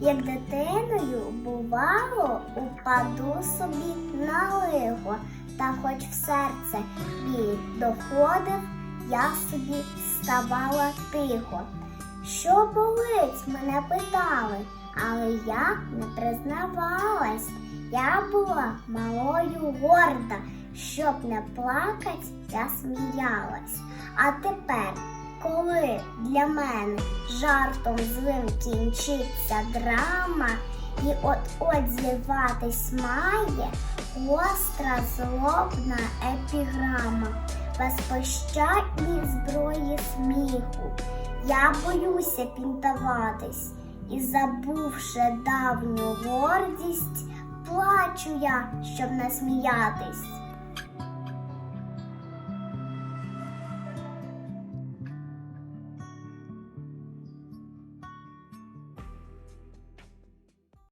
Як дитиною бувало, упаду собі на лихо, та хоч в серце біль доходив, я собі ставала тихо. Що болить, мене питали, але я не признавалась. Я була малою горда, щоб не плакать, я сміялась. А тепер, коли для мене жартом злим кінчиться драма, і от-от зірватись має гостра злобна епіграма, безпощадні зброї сміху. Я боюся пінтаватись і, забувши давню гордість, плачу я, щоб не сміятись.